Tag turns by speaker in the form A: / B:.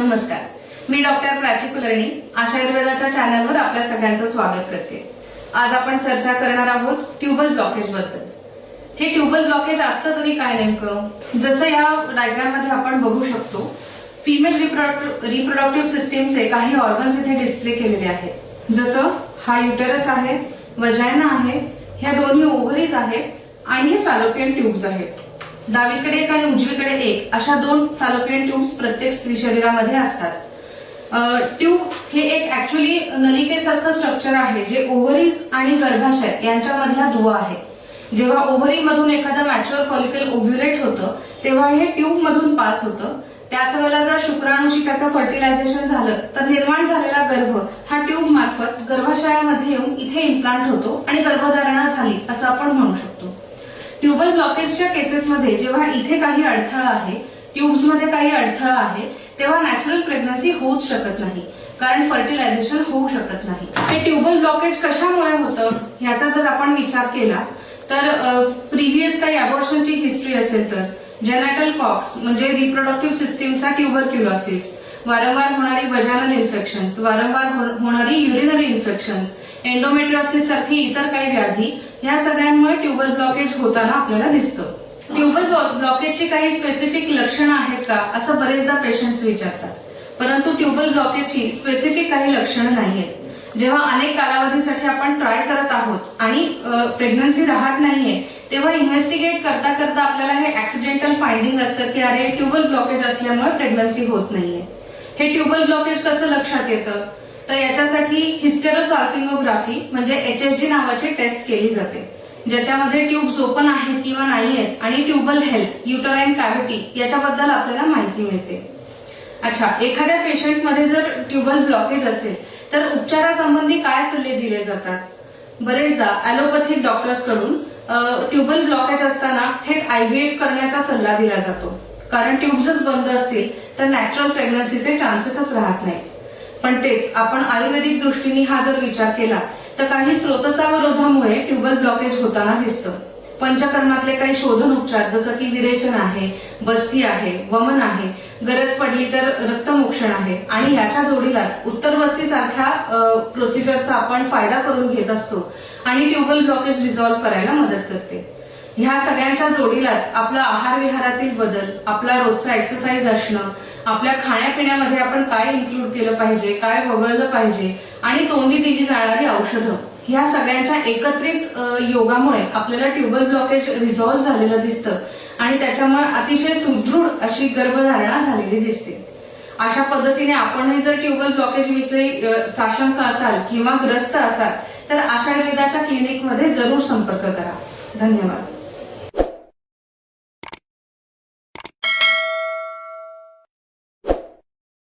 A: नमस्कार. मी डॉक्टर प्राची कुलकर्णी आयुर्वेदाच्या चॅनलवर आपल्या सगळ्यांचं स्वागत करते. आज आपण चर्चा करणार आहोत ट्युबल ब्लॉकेजबद्दल. हे ट्युबल ब्लॉकेज असतं तरी काय नेमकं? जसं या डायग्राममध्ये आपण बघू शकतो फिमेल रिप्रोडक्टिव्ह सिस्टीमचे काही ऑर्गन्स इथे डिस्प्ले केलेले आहेत. जसं हा युटेरस आहे वजायना आहे ह्या दोन्ही ओव्हरीज आहेत आणि हे फॅलोपियन ट्यूब्स आहेत. डावीकडे एक आणि उजवीकडे एक. अशा दोन फॅलोपियन ट्यूब्स प्रत्येक स्त्री शरीरामध्ये असतात. ट्यूब हे एक ऍक्च्युली नलिकेसारखं स्ट्रक्चर आहे जे ओव्हरीज आणि गर्भाशय यांच्यामधला दुवा आहे. जेव्हा ओव्हरीमधून एखादं मॅच्युअर फॉलिकल ओव्ह्युलेट होतं तेव्हा हे ट्यूब मधून पास होतं. त्याच वेळेला जर शुक्राणूशी त्याचं फर्टिलायझेशन झालं तर निर्माण झालेला गर्भ हा ट्यूब मार्फत गर्भाशयामध्ये येऊन इथे इम्प्लांट होतो आणि गर्भधारणा झाली असं आपण म्हणू शकतो. ट्युबल ब्लॉकेजच्या केसेसमध्ये जेव्हा इथे काही अडथळा आहे ट्यूब्समध्ये काही अडथळा आहे तेव्हा नॅचरल प्रेग्नन्सी होऊच शकत नाही. कारण फर्टिलायझेशन होऊ शकत नाही. हे ट्युबल ब्लॉकेज कशामुळे होतं ह्याचा जर आपण विचार केला तर प्रिव्हियस काही अबॉर्शनची हिस्ट्री असेल तर जेनॅटल कॉक्स म्हणजे रिप्रोडक्टिव्ह सिस्टीमचा ट्युबरक्युलोसिस वारंवार होणारी वजानल इन्फेक्शन्स वारंवार होणारी युरिनरी इन्फेक्शन्स एन्डोमेट्रियोसिस सारखी इतर काही व्याधी ह्या सगळ्यांमुळे ट्युबल ब्लॉकेज होताना आपल्याला दिसतं. ट्युबल ब्लॉकेजची काही स्पेसिफिक लक्षणं आहेत का असं बरेचदा पेशंट्स विचारतात. परंतु ट्युबल ब्लॉकेजची स्पेसिफिक काही लक्षणं नाहीयेत. जेव्हा अनेक कालावधीसाठी आपण ट्राय करत आहोत आणि प्रेग्नन्सी राहत नाहीये तेव्हा इन्व्हेस्टिगेट करता करता आपल्याला हे ऍक्सिडेंटल फाइंडिंग असतं की अरे ट्युबल ब्लॉकेज असल्यामुळे प्रेग्नन्सी होत नाहीये. हे ट्युबल ब्लॉकेज कसं लक्षात येतं? तर याच्यासाठी हिस्टेरोसॉल्फिंगोग्राफी म्हणजे एचएसजी नावाची टेस्ट केली जाते. ज्याच्यामध्ये ट्यूब्स ओपन आहेत किंवा नाही आहेत आणि ट्यूबल हेल्थ युटराईन कॅव्हिटी याच्याबद्दल आपल्याला माहिती मिळते. अच्छा एखाद्या पेशंटमध्ये जर ट्यूबल ब्लॉकेज असेल तर उपचारासंबंधी काय सल्ले दिले जातात? बरेचदा अॅलोपॅथिक डॉक्टर्सकडून ट्यूबल ब्लॉकेज असताना थेट आयव्हीएफ करण्याचा सल्ला दिला जातो. कारण ट्यूब्सच बंद असतील तर नॅचरल प्रेग्नन्सीचे चान्सेसच राहत नाहीत. पण तेच आपण आयुर्वेदिक दृष्टीने हा जर विचार केला तर काही स्रोतसावरोधामुळे ट्युबल ब्लॉकेज होताना दिसतं. पंचकर्मातले काही शोधन उपचार जसं की विरेचन आहे बस्ती आहे वमन आहे गरज पडली तर रक्तमोक्षण आहे आणि याच्या जोडीलाच उत्तर बस्ती सारख्या प्रोसिजरचा आपण फायदा करून घेत असतो आणि ट्युबल ब्लॉकेज रिझॉल्व्ह करायला मदत करते. ह्या सगळ्यांच्या जोडीलाच आपला आहार विहारातील बदल आपला रोजचा एक्सरसाइज असणं आपल्या खाण्यापिण्यामध्ये आपण काय इन्क्लूड केलं पाहिजे काय वगळलं पाहिजे आणि तोंडी दिली जाणारी औषधं ह्या सगळ्यांच्या एकत्रित योगामुळे आपल्याला ट्युबल ब्लॉकेज रिझॉल्व्ह झालेलं दिसतं आणि त्याच्यामुळे अतिशय सुदृढ अशी गर्भधारणा झालेली दिसते. अशा पद्धतीने आपणही जर ट्युबल ब्लॉकेज विषयी साशंक असाल किंवा ग्रस्त असाल तर आशा आयुर्वेदाच्या क्लिनिकमध्ये जरूर संपर्क करा. धन्यवाद.